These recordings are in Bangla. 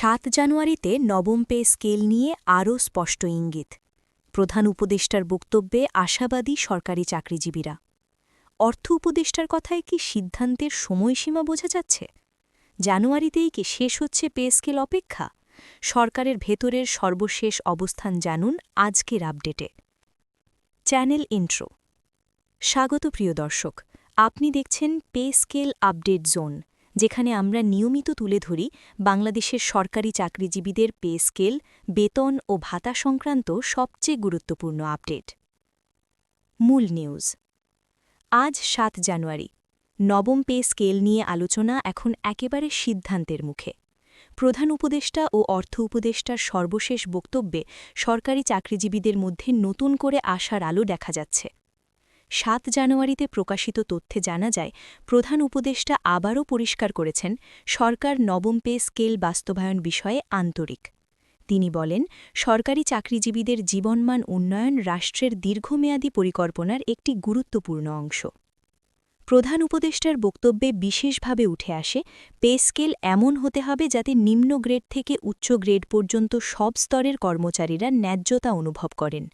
সাত জানুয়ারিতে নবম পে স্কেল নিয়ে আরও স্পষ্ট ইঙ্গিত। প্রধান উপদেষ্টার বক্তব্যে আশাবাদী সরকারি চাকরিজীবীরা। অর্থ উপদেষ্টার কথায় কি সিদ্ধান্তের সময়সীমা বোঝা যাচ্ছে? জানুয়ারিতেই কি শেষ হচ্ছে পে স্কেল অপেক্ষা? সরকারের ভেতরের সর্বশেষ অবস্থান জানুন আজকের আপডেটে। Channel intro. স্বাগত প্রিয় দর্শক, আপনি দেখছেন পে স্কেল আপডেট জোন। যেখানে আমরা নিয়মিত তুলে ধরি বাংলাদেশের সরকারি চাকরিজীবীদের পে স্কেল, বেতন ও ভাতা সংক্রান্ত সবচেয়ে গুরুত্বপূর্ণ আপডেট। মূল নিউজ। আজ সাত জানুয়ারি। নবম পে স্কেল নিয়ে আলোচনা এখন একেবারে সিদ্ধান্তের মুখে। প্রধান উপদেষ্টা ও অর্থ উপদেষ্টার সর্বশেষ বক্তব্যে সরকারি চাকরিজীবীদের মধ্যে নতুন করে আশার আলো দেখা যাচ্ছে। সাত জানুয়ারিতে প্রকাশিত তথ্যে জানা যায়, প্রধান উপদেষ্টা আবারও পরিষ্কার করেছেন, সরকার নবম পে স্কেল বাস্তবায়ন বিষয়ে আন্তরিক। তিনি বলেন, সরকারি চাকরিজীবীদের জীবনমান উন্নয়ন রাষ্ট্রের দীর্ঘমেয়াদী পরিকল্পনার একটি গুরুত্বপূর্ণ অংশ। প্রধান উপদেষ্টার বক্তব্যে বিশেষভাবে উঠে আসে, পে স্কেল এমন হতে হবে যাতে নিম্ন গ্রেড থেকে উচ্চ গ্রেড পর্যন্ত সব স্তরের কর্মচারীরা ন্যায্যতা অনুভব করেন।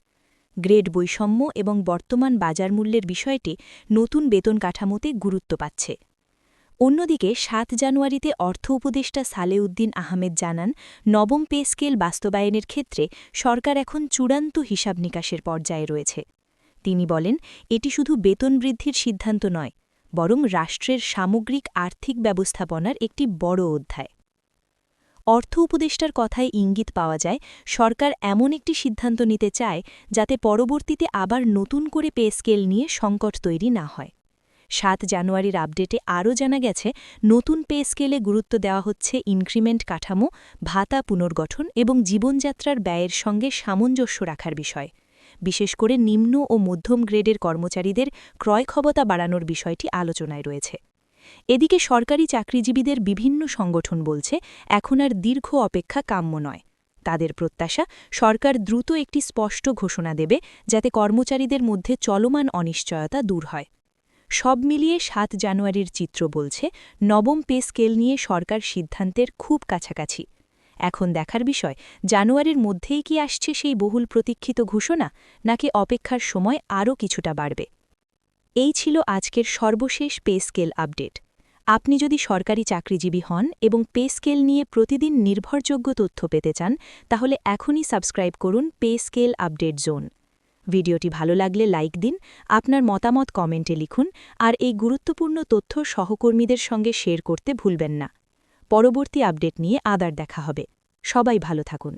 গ্রেড বৈষম্য এবং বর্তমান বাজার মূল্যের বিষয়টি নতুন বেতন কাঠামোতে গুরুত্ব পাচ্ছে। অন্যদিকে, সাত জানুয়ারিতে অর্থ উপদেষ্টা সালেউদ্দিন আহমেদ জানান, নবম পে স্কেল বাস্তবায়নের ক্ষেত্রে সরকার এখন চূড়ান্ত হিসাব নিকাশের পর্যায়ে রয়েছে। তিনি বলেন, এটি শুধু বেতন বৃদ্ধির সিদ্ধান্ত নয়, বরং রাষ্ট্রের সামগ্রিক আর্থিক ব্যবস্থাপনার একটি বড় অধ্যায়। অর্থ উপদেষ্টার কথায় ইঙ্গিত পাওয়া যায়, সরকার এমন একটি সিদ্ধান্ত নিতে চায় যাতে পরবর্তীতে আবার নতুন করে পে স্কেল নিয়ে সংকট তৈরি না হয়। সাত জানুয়ারির আপডেটে আরও জানা গেছে, নতুন পে স্কেলে গুরুত্ব দেওয়া হচ্ছে ইনক্রিমেন্ট কাঠামো, ভাতা পুনর্গঠন এবং জীবনযাত্রার ব্যয়ের সঙ্গে সামঞ্জস্য রাখার বিষয়। বিশেষ করে নিম্ন ও মধ্যম গ্রেডের কর্মচারীদের ক্রয় ক্ষমতা বাড়ানোর বিষয়টি আলোচনায় রয়েছে। এদিকে সরকারি চাকরিজীবীদের বিভিন্ন সংগঠন বলছে, এখন আর দীর্ঘ অপেক্ষা কাম্য নয়। তাদের প্রত্যাশা, সরকার দ্রুত একটি স্পষ্ট ঘোষণা দেবে যাতে কর্মচারীদের মধ্যে চলমান অনিশ্চয়তা দূর হয়। সব মিলিয়ে সাত জানুয়ারির চিত্র বলছে, নবম পে স্কেল নিয়ে সরকার সিদ্ধান্তের খুব কাছাকাছি। এখন দেখার বিষয়, জানুয়ারির মধ্যেই কি আসছে সেই বহুল প্রতীক্ষিত ঘোষণা, নাকি অপেক্ষার সময় আরও কিছুটা বাড়বে? এই ছিল আজকের সর্বশেষ পে স্কেল আপডেট। আপনি যদি সরকারি চাকরিজীবী হন এবং পে স্কেল নিয়ে প্রতিদিন নির্ভরযোগ্য তথ্য পেতে চান, তাহলে এখনই সাবস্ক্রাইব করুন পে স্কেল আপডেট জোন। ভিডিওটি ভালো লাগলে লাইক দিন, আপনার মতামত কমেন্টে লিখুন, আর এই গুরুত্বপূর্ণ তথ্য সহকর্মীদের সঙ্গে শেয়ার করতে ভুলবেন না। পরবর্তী আপডেট নিয়ে আদার দেখা হবে। সবাই ভালো থাকুন।